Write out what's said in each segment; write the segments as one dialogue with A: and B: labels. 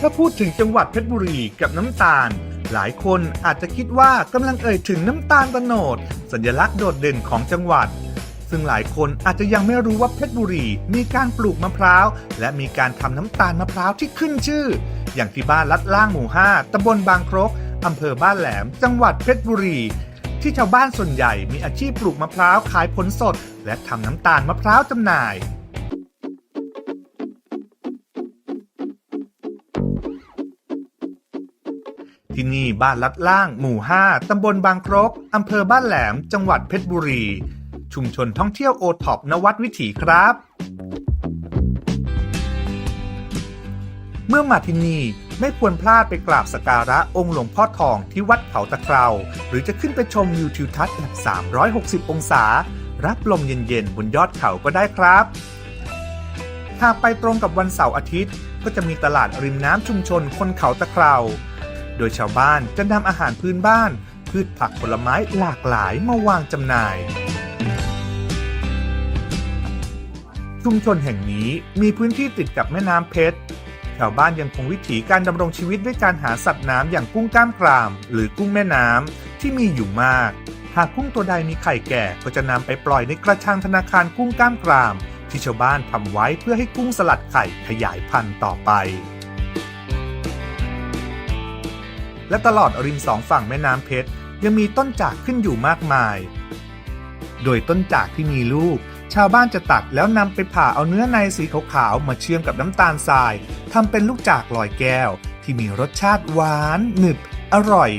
A: ถ้าพูดถึงจังหวัดเพชรบุรีกับน้ำตาล หลายคนอาจจะคิดว่ากำลังเอ่ยถึงน้ำตาลโตโนด สัญลักษณ์โดดเด่นของจังหวัด ซึ่งหลายคนอาจจะยังไม่รู้ว่าเพชรบุรีมีการปลูกมะพร้าว และมีการทำน้ำตาลมะพร้าวที่ขึ้นชื่อ อย่างที่บ้านลัดล่างหมู่ 5ตำบลบางครกอำเภอบ้านแหลม จังหวัดเพชรบุรี ที่ชาวบ้านส่วนใหญ่มีอาชีพปลูกมะพร้าวขายผลสด และทำน้ำตาลมะพร้าวจำหน่าย ที่นี่บ้านลัดล่าง หมู่ 5 ตำบลบางครก อำเภอบ้านแหลม จังหวัดเพชรบุรี ชุมชนท่องเที่ยวโอท็อปนวัดวิถีครับ เมื่อมาที่นี่ไม่ควรพลาดไปกราบสกการะองค์หลวงพ่อทองที่วัดเขาตะเคราหรือจะขึ้นไปชมวิวทิวทัศน์แบบ 360 องศา รับลมเย็นๆ บนยอดเขาก็ได้ครับ หากไปตรงกับวันเสาร์อาทิตย์ ก็จะมีตลาดริมน้ำชุมชนคนเขาตะเครา โดยชาวบ้านจะนำอาหารพื้นบ้าน พืชผักผลไม้หลากหลายมาวางจำหน่าย ชุมชนแห่งนี้มีพื้นที่ติดกับแม่น้ำเพชรชาวบ้านยังคงวิถีการดำรงชีวิตด้วยการหาสัตว์น้ำอย่างกุ้งก้ามกราม หรือกุ้งแม่น้ำที่มีอยู่มาก หากกุ้งตัวใดมีไข่แก่ก็จะนำไปปล่อยในกระชังธนาคารกุ้งก้ามกราม ที่ชาวบ้านทำไว้เพื่อให้กุ้งสลัดไข่ขยายพันธุ์ต่อไป และตลอดริมสองฝั่งแม่น้ำเพชรยังมีต้นจากขึ้นอยู่มากมาย โดยต้นจากที่มีลูก ชาวบ้านจะตัดแล้วนำไปผ่าเอาเนื้อในสีขาวๆมาเชื่อมกับน้ำตาลทรายทำเป็นลูกจากลอยแก้ว ที่มีรสชาติหวาน หนึบ อร่อย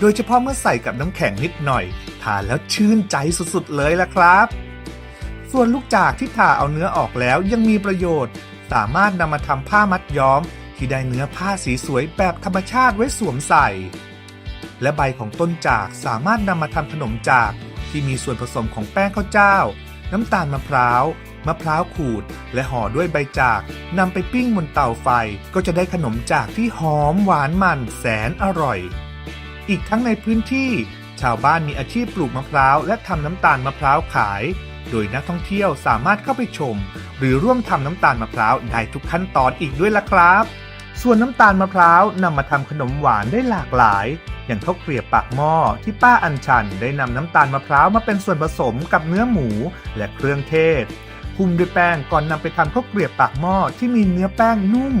A: โดยเฉพาะเมื่อใส่กับน้ำแข็งนิดหน่อย ทานแล้วชื่นใจสุดๆเลยล่ะครับ ส่วนลูกจากที่ผ่าเอาเนื้อออกแล้วยังมีประโยชน์ สามารถนำมาทำผ้ามัดย้อม ที่ได้เนื้อผ้าสีสวยแบบธรรมชาติไว้สวมใส่ และใบของต้นจากสามารถนำมาทำขนมจากที่มีส่วนผสมของแป้งข้าวเจ้า น้ำตาลมะพร้าว มะพร้าวขูด และห่อด้วยใบจากนำไปปิ้งบนเตาไฟก็จะได้ขนมจากที่หอมหวานมันแสนอร่อย อีกทั้งในพื้นที่ ชาวบ้านมีอาชีพปลูกมะพร้าวและทำน้ำตาลมะพร้าวขาย โดยนักท่องเที่ยวสามารถเข้าไปชม หรือร่วมทำน้ำตาลมะพร้าวได้ทุกขั้นตอนอีกด้วยล่ะครับ ส่วนน้ำตาลมะพร้าวนำมาทำขนมหวานได้หลากหลาย อย่างข้าวเกรียบปากหม้อที่ป้าอัญชันได้นำน้ำตาลมะพร้าวมาเป็นส่วนผสมกับเนื้อหมูและเครื่องเทศคลุมด้วยแป้งก่อนนำไปทำข้าวเกรียบปากหม้อที่มีเนื้อแป้งนุ่ม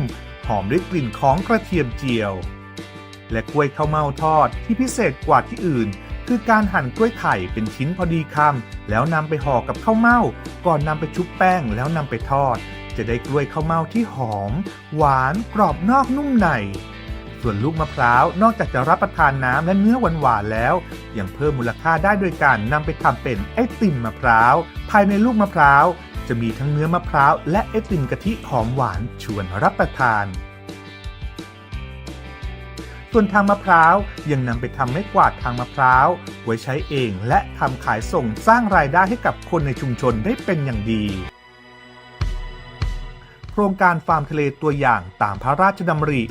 A: หอมด้วยกลิ่นของกระเทียมเจียว และกล้วยข้าวเม่าทอดที่พิเศษกว่าที่อื่น คือการหั่นกล้วยไข่เป็นชิ้นพอดีคำแล้วนำไปห่อกับข้าวเม่าก่อนนำไปชุบแป้งแล้วนำไปทอด จะได้กล้วยข้าวเม่าที่หอม หวานกรอบนอกนุ่มใน ส่วนลูกมะพร้าวนอกจากจะรับประทานน้ำและเนื้อหวานๆแล้ว ยังเพิ่มมูลค่าได้โดยการนำไปทำเป็นไอติมมะพร้าว ภายในลูกมะพร้าว จะมีทั้งเนื้อมะพร้าวและไอติมกะทิหอมหวานชวนรับประทานส่วนทางมะพร้าวยังนำไปทำไม้กวาดทางมะพร้าวไว้ใช้เองและทำขายส่งสร้างรายได้ให้กับคนในชุมชนได้เป็นอย่างดี ครงการฟาร์มทะเลตัวอย่างตามพระราชดำริ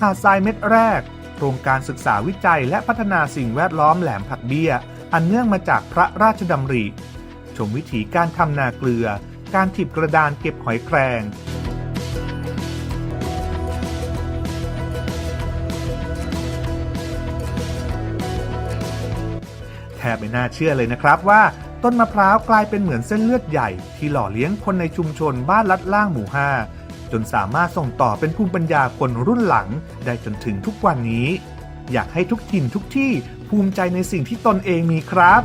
A: หาดทรายเม็ดแรก โครงการศึกษาวิจัยและพัฒนาสิ่งแวดล้อมแหลมผักเบี้ย อันเนื่องมาจากพระราชดำริ ชมวิถีการทำนาเกลือ การถีบกระดานเก็บหอยแครงแทบไม่น่าเชื่อเลยนะครับว่า ต้นมะพร้าวกลายเป็นเหมือนเส้นเลือดใหญ่ ที่หล่อเลี้ยงคนในชุมชนบ้านลัดล่างหมู่ 5 จนสามารถส่งต่อเป็นภูมิปัญญาคนรุ่นหลัง ได้จนถึงทุกวันนี้ อยากให้ทุกถิ่นทุกที่ภูมิใจในสิ่งที่ตนเองมีครับ